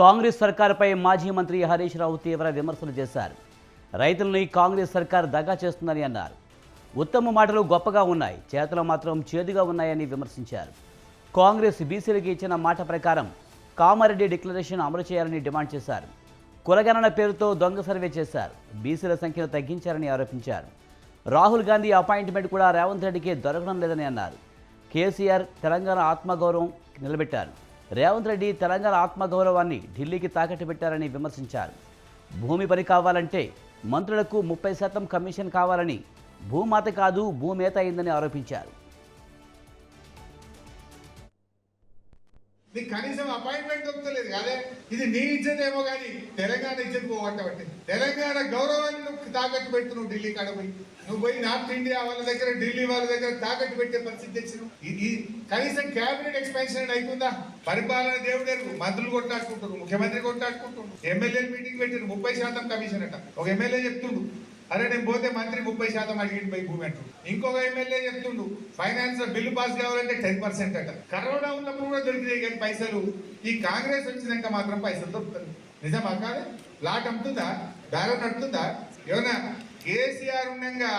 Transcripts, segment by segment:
కాంగ్రెస్ సర్కారుపై మాజీ మంత్రి హరీష్ రావు తీవ్ర విమర్శలు చేశారు. రైతులని కాంగ్రెస్ సర్కార్ దగా చేస్తుందని అన్నారు. ఉత్తమ మాటలు గొప్పగా ఉన్నాయి చేతలు మాత్రం చేదుగా ఉన్నాయని విమర్శించారు. కాంగ్రెస్ బీసీలకు ఇచ్చిన మాట ప్రకారం కామారెడ్డి డిక్లరేషన్ అమలు చేయాలని డిమాండ్ చేశారు. కులగణన పేరుతో దొంగ సర్వే చేశారు. బీసీల సంఖ్యను తగ్గించారని ఆరోపించారు. రాహుల్ గాంధీ అపాయింట్మెంట్ కూడా రేవంత్ రెడ్డికి దొరకడం లేదని అన్నారు. కేసీఆర్ తెలంగాణ ఆత్మగౌరవం నిలబెట్టారు. రేవంత్ రెడ్డి తెలంగాణ ఆత్మగౌరవాన్ని ఢిల్లీకి తాకట్టు పెట్టారని విమర్శించారు. భూమి పని కావాలంటే మంత్రులకు ముప్పై శాతం కమిషన్ కావాలని భూమాత కాదు భూమేత అయిందని ఆరోపించారు. నీకు కనీసం అపాయింట్మెంట్ దొరుకుతలేదు అదే ఇది నీ ఇజ్జత్ ఏమో కానీ తెలంగాణ ఇజ్జత్ పోవట్టబట్టి తెలంగాణ గౌరవాన్ని నువ్వు తాకట్టు పెట్టు నువ్వు ఢిల్లీ కాడ పోయి. నువ్వు పోయి నార్త్ ఇండియా వాళ్ళ దగ్గర ఢిల్లీ వాళ్ళ దగ్గర తాకట్టు పెట్టే పరిస్థితి తెచ్చినావు. ఇది కనీసం క్యాబినెట్ ఎక్స్పాన్షన్ అయిపోందా పరిపాలన దేవుడు మంత్రులు కొట్టాడుకుంటారు ముఖ్యమంత్రి కొట్టాడుకుంటుండ్రు ఎమ్మెల్యే మీటింగ్ పెట్టిన ముప్పై శాతం కమిషన్ అట. ఒక ఎమ్మెల్యే చెప్తుండు అరే నేను పోతే మంత్రి ముప్పై శాతం అడిగిండు పోయి భూమి అంటు ఇంకొక ఎమ్మెల్యే చెప్తుండు ఫైనాన్స్ బిల్లు పాస్ కావాలంటే టెన్ పర్సెంట్ అట. కరోనా ఉన్నప్పుడు కూడా దొరికినాయి కానీ పైసలు. ఈ కాంగ్రెస్ వచ్చినాక మాత్రం పైసలు దొరుకుతుంది నిజమా కాదు? లాట్ అమ్ముతుందా? బేరం నడుతుందా ఏమన్నా కేసీఆర్ ఉండగా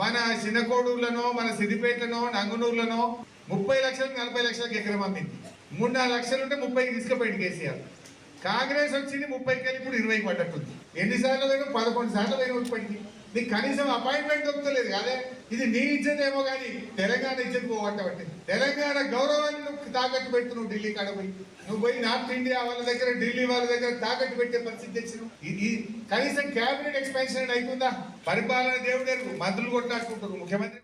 మన చిన్నకోడూరులోనో మన సిద్దిపేటలోనో నంగునూరులోనో ముప్పై లక్షలకు నలభై లక్షలకు ఎకరం అమ్మింది. మూడు నాలుగు లక్షలు ఉంటే ముప్పైకి తీసుకుపోయింది కేసీఆర్. కాంగ్రెస్ వచ్చింది ముప్పైకి వెళ్ళి ఇప్పుడు ఇరవై పడ్డట్టుంది. ఎన్నిసార్లు పోయినా పదకొండు సార్లు పోయినా ఇప్పటికి నీకు కనీసం అపాయింట్మెంట్ దొరుకుతలేదు అదే ఇది నీ ఇచ్చేదేమో ఏమో కానీ తెలంగాణ ఇచ్చేది పోవట్టబట్టి తెలంగాణ గౌరవాన్ని నువ్వు తాకట్టు పెట్టు నువ్వు ఢిల్లీ కాడ పోయి. నువ్వు పోయి నార్త్ ఇండియా వాళ్ళ దగ్గర ఢిల్లీ వాళ్ళ దగ్గర తాకట్టు పెట్టే పరిస్థితి తెచ్చినావు. ఇది కనీసం క్యాబినెట్ ఎక్స్పాన్షన్ అవుతుందా పరిపాలన దేవుడు మంత్రులు కొట్టాడుకుంటారు ముఖ్యమంత్రి